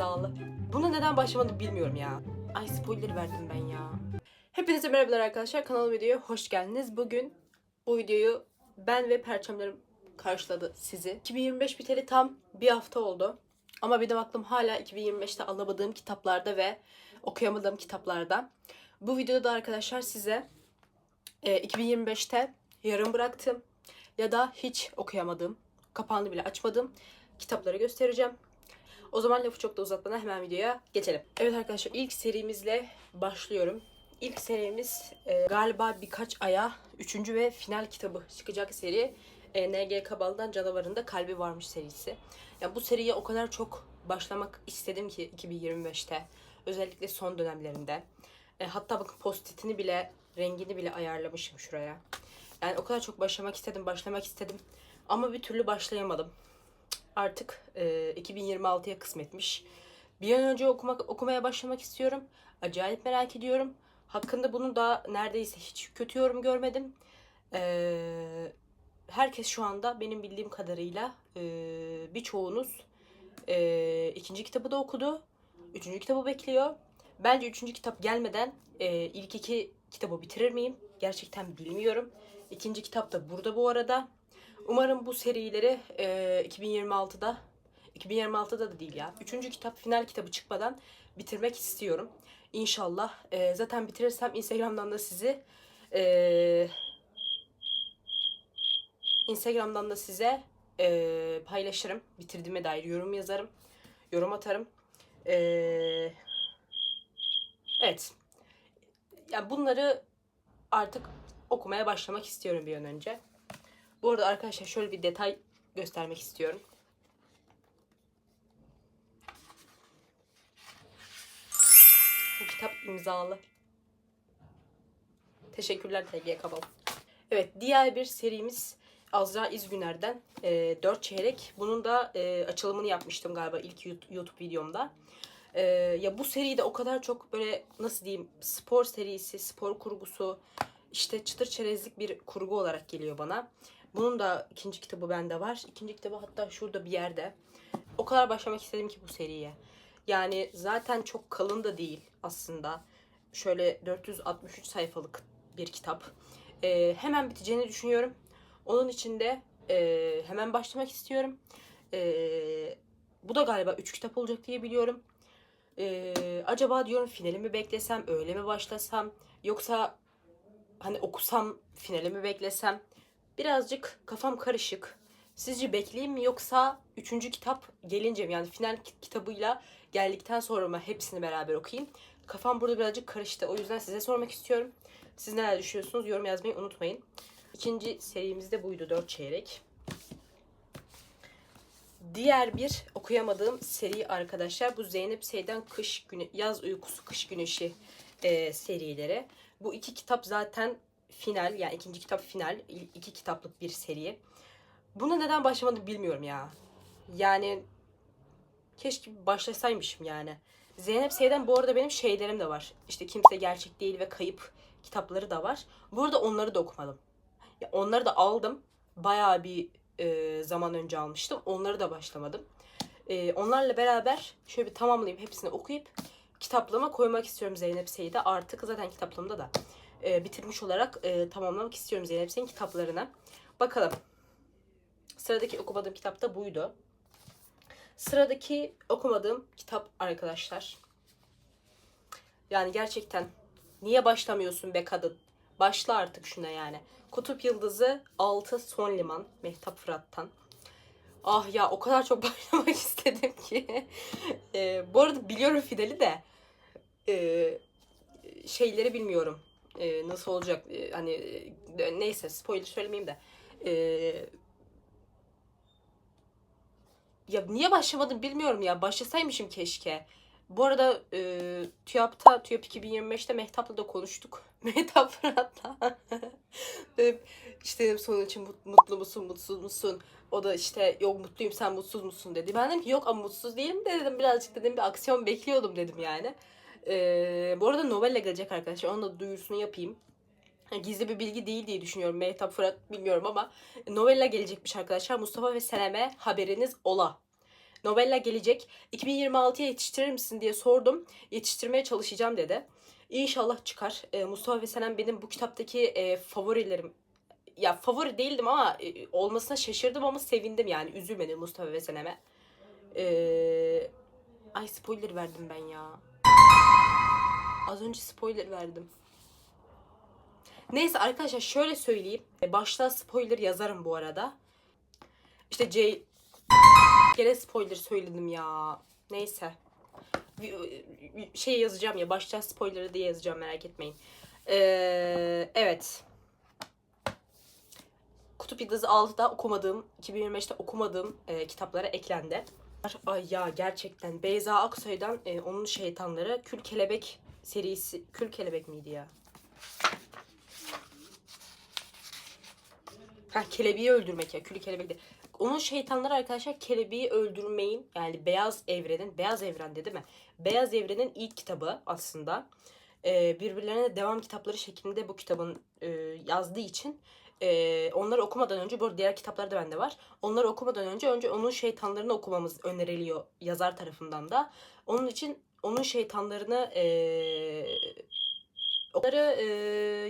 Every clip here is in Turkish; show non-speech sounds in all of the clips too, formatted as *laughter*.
imzalı. Buna neden başlamadım bilmiyorum ya. Ay spoiler verdim ben ya. Hepinize merhabalar arkadaşlar. Kanalıma videoya hoş geldiniz. Bugün bu videoyu ben ve perçemlerim karşıladı sizi. 2025 biteli tam bir hafta oldu. Ama benim aklım hala 2025'te alamadığım kitaplarda ve okuyamadığım kitaplarda. Bu videoda da arkadaşlar size e, 2025'te yarım bıraktım ya da hiç okuyamadığım, kapağını bile açmadığım kitapları göstereceğim. O zaman lafı çok da uzatmadan hemen videoya geçelim. Evet arkadaşlar ilk serimizle başlıyorum. İlk serimiz e, galiba birkaç aya üçüncü ve final kitabı çıkacak seri. E, N.G. Kabal'dan Canavarın da Kalbi Varmış serisi. Ya bu seriye o kadar çok başlamak istedim ki 2025'te. Özellikle son dönemlerinde. E, hatta bakın postitini bile, rengini bile ayarlamışım şuraya. Yani o kadar çok başlamak istedim, başlamak istedim. Ama bir türlü başlayamadım. Artık e, 2026'ya kısmetmiş. Bir an önce okumak, okumaya başlamak istiyorum. Acayip merak ediyorum. Hakkında bunu da neredeyse hiç kötü yorum görmedim. E, herkes şu anda benim bildiğim kadarıyla e, birçoğunuz e, ikinci kitabı da okudu. Üçüncü kitabı bekliyor. Bence üçüncü kitap gelmeden e, ilk iki kitabı bitirir miyim? Gerçekten bilmiyorum. İkinci kitap da burada bu arada. Umarım bu serileri e, 2026'da 2026'da da değil ya. Üçüncü kitap final kitabı çıkmadan bitirmek istiyorum. İnşallah. E, zaten bitirirsem Instagram'dan da sizi e, Instagram'dan da size e, paylaşırım. Bitirdiğime dair yorum yazarım. Yorum atarım. E, evet. Yani bunları artık okumaya başlamak istiyorum bir an önce. Bu arada arkadaşlar şöyle bir detay göstermek istiyorum. Bu kitap imzalı. Teşekkürler TG Kabal. Evet diğer bir serimiz Azra İzgüner'den e, 4 çeyrek. Bunun da e, açılımını yapmıştım galiba ilk YouTube videomda. E, ya bu seride o kadar çok böyle nasıl diyeyim spor serisi, spor kurgusu, işte çıtır çerezlik bir kurgu olarak geliyor bana. Bunun da ikinci kitabı bende var. İkinci kitabı hatta şurada bir yerde. O kadar başlamak istedim ki bu seriye. Yani zaten çok kalın da değil aslında. Şöyle 463 sayfalık bir kitap. Ee, hemen biteceğini düşünüyorum. Onun için de e, hemen başlamak istiyorum. Ee, bu da galiba 3 kitap olacak diye biliyorum. Ee, acaba diyorum finali mi beklesem, öyle mi başlasam yoksa hani okusam finali mi beklesem birazcık kafam karışık. Sizce bekleyeyim mi yoksa üçüncü kitap gelince mi yani final kitabıyla geldikten sonra mı hepsini beraber okuyayım? Kafam burada birazcık karıştı. O yüzden size sormak istiyorum. Siz neler düşünüyorsunuz? Yorum yazmayı unutmayın. İkinci serimiz de buydu. Dört çeyrek. Diğer bir okuyamadığım seri arkadaşlar. Bu Zeynep Seyden Kış Güne Yaz Uykusu Kış Güneşi e, serileri. Bu iki kitap zaten final yani ikinci kitap final. iki kitaplık bir seri. Buna neden başlamadım bilmiyorum ya. Yani keşke başlasaymışım yani. Zeynep Seyden bu arada benim şeylerim de var. İşte Kimse Gerçek Değil ve Kayıp kitapları da var. Burada onları da okumadım. Ya onları da aldım. Bayağı bir e, zaman önce almıştım. Onları da başlamadım. E, onlarla beraber şöyle bir tamamlayıp hepsini okuyup kitaplığıma koymak istiyorum Zeynep Seyit'e. Artık zaten kitaplığımda da e, bitirmiş olarak e, tamamlamak istiyorum Zeynep Seyit'in kitaplarını. Bakalım. Sıradaki okumadığım kitap da buydu. Sıradaki okumadığım kitap arkadaşlar. Yani gerçekten niye başlamıyorsun be kadın? Başla artık şuna yani. Kutup Yıldızı 6 Son Liman Mehtap Fırat'tan. Ah ya o kadar çok *laughs* başlamak istedim ki. e, bu arada biliyorum finali de e, şeyleri bilmiyorum. E, nasıl olacak? E, hani e, neyse spoiler söylemeyeyim de. E, ya niye başlamadım bilmiyorum ya. Başlasaymışım keşke. Bu arada e, TÜYAP'ta, TÜYAP 2025'te Mehtap'la da konuştuk. *laughs* Mehtap Fırat'la. *laughs* işte dedim sonun için mut- mutlu musun, mutsuz musun? O da işte yok mutluyum sen mutsuz musun dedi. Ben dedim ki yok ama mutsuz değilim de dedim birazcık dedim bir aksiyon bekliyordum dedim yani. Bu arada novella gelecek arkadaşlar. Onun da duyurusunu yapayım. Gizli bir bilgi değil diye düşünüyorum. Mehtap Fırat bilmiyorum ama novella gelecekmiş arkadaşlar. Mustafa ve Senem'e haberiniz ola. Novella gelecek. 2026'ya yetiştirir misin diye sordum. Yetiştirmeye çalışacağım dedi. İnşallah çıkar. Mustafa ve Senem benim bu kitaptaki favorilerim. Ya favori değildim ama e, olmasına şaşırdım ama sevindim yani. Üzülmedim Mustafa ve Senem'e. E, ay spoiler verdim ben ya. Az önce spoiler verdim. Neyse arkadaşlar şöyle söyleyeyim. E, Başta spoiler yazarım bu arada. İşte J... Gene spoiler söyledim ya. Neyse. Şey yazacağım ya. Başta spoiler'ı diye yazacağım merak etmeyin. Ee, evet. Kutup Yıldızı 6'da okumadığım, 2025'te okumadığım e, kitaplara eklendi. Ay ya gerçekten Beyza Aksoy'dan e, onun şeytanları Kül Kelebek serisi Kül Kelebek miydi ya? Ha kelebeği öldürmek ya. Külü kelebek de. Onun şeytanları arkadaşlar kelebeği öldürmeyin yani beyaz evrenin beyaz evrende değil mi? Beyaz evrenin ilk kitabı aslında. Ee, birbirlerine devam kitapları şeklinde bu kitabın e, yazdığı için e, onları okumadan önce bu arada diğer kitapları da bende var. Onları okumadan önce önce onun şeytanlarını okumamız öneriliyor yazar tarafından da. Onun için onun şeytanlarını e, Onları e,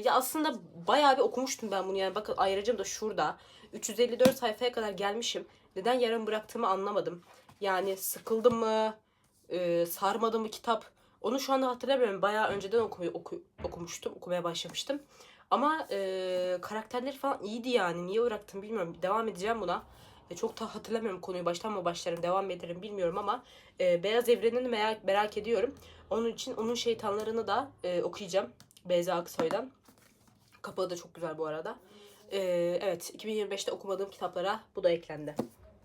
ya aslında bayağı bir okumuştum ben bunu yani bakın ayrıcım da şurada 354 sayfaya kadar gelmişim. Neden yarım bıraktığımı anlamadım. Yani sıkıldım mı, e, sarmadı mı kitap? Onu şu anda hatırlamıyorum. Bayağı önceden oku, oku- okumuştum, okumaya başlamıştım. Ama e, karakterleri falan iyiydi yani. Niye bıraktım bilmiyorum. Devam edeceğim buna. E, çok da hatırlamıyorum konuyu. Baştan mı başlarım, devam ederim bilmiyorum ama e, Beyaz Evrenini merak, merak ediyorum. Onun için onun şeytanlarını da e, okuyacağım. Beyza Aksoy'dan. Kapağı da çok güzel bu arada. Ee, evet 2025'te okumadığım kitaplara bu da eklendi.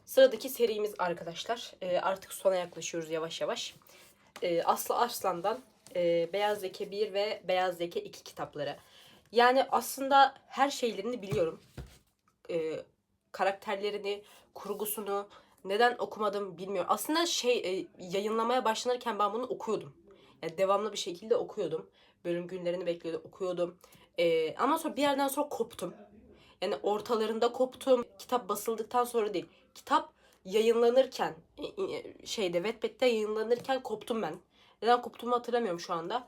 Sıradaki serimiz arkadaşlar. Ee, artık sona yaklaşıyoruz yavaş yavaş. Ee, Aslı Arslan'dan e, Beyaz Zeke 1 ve Beyaz Zeke 2 kitapları. Yani aslında her şeylerini biliyorum. Ee, karakterlerini, kurgusunu neden okumadım bilmiyorum. Aslında şey e, yayınlamaya başlanırken ben bunu okuyordum. Yani devamlı bir şekilde okuyordum. Bölüm günlerini bekliyordum, okuyordum. Ee, ama sonra bir yerden sonra koptum. Yani ortalarında koptum. Kitap basıldıktan sonra değil. Kitap yayınlanırken e, e, şeyde Wattpad'de yayınlanırken koptum ben. Neden koptuğumu hatırlamıyorum şu anda.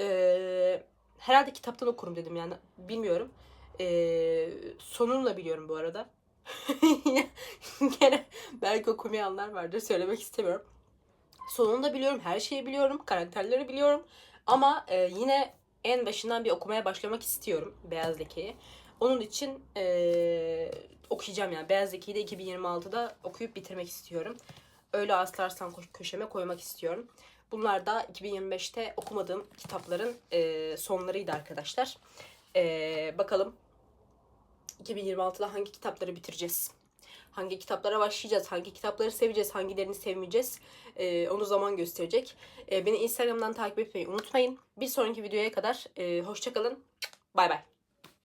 Ee, herhalde kitaptan okurum dedim yani. Bilmiyorum. Ee, sonunu da biliyorum bu arada. *laughs* Gene belki okumayanlar vardır. Söylemek istemiyorum. Sonunu da biliyorum. Her şeyi biliyorum. Karakterleri biliyorum. Ama e, yine en başından bir okumaya başlamak istiyorum Beyaz Leke'yi. Onun için e, okuyacağım yani. Beyaz Leke'yi de 2026'da okuyup bitirmek istiyorum. Öyle Aslarslan Ko- köşeme koymak istiyorum. Bunlar da 2025'te okumadığım kitapların e, sonlarıydı arkadaşlar. E, bakalım 2026'da hangi kitapları bitireceğiz? Hangi kitaplara başlayacağız? Hangi kitapları seveceğiz? Hangilerini sevmeyeceğiz? E, onu zaman gösterecek. E, beni Instagram'dan takip etmeyi unutmayın. Bir sonraki videoya kadar e, hoşçakalın. Bay bay.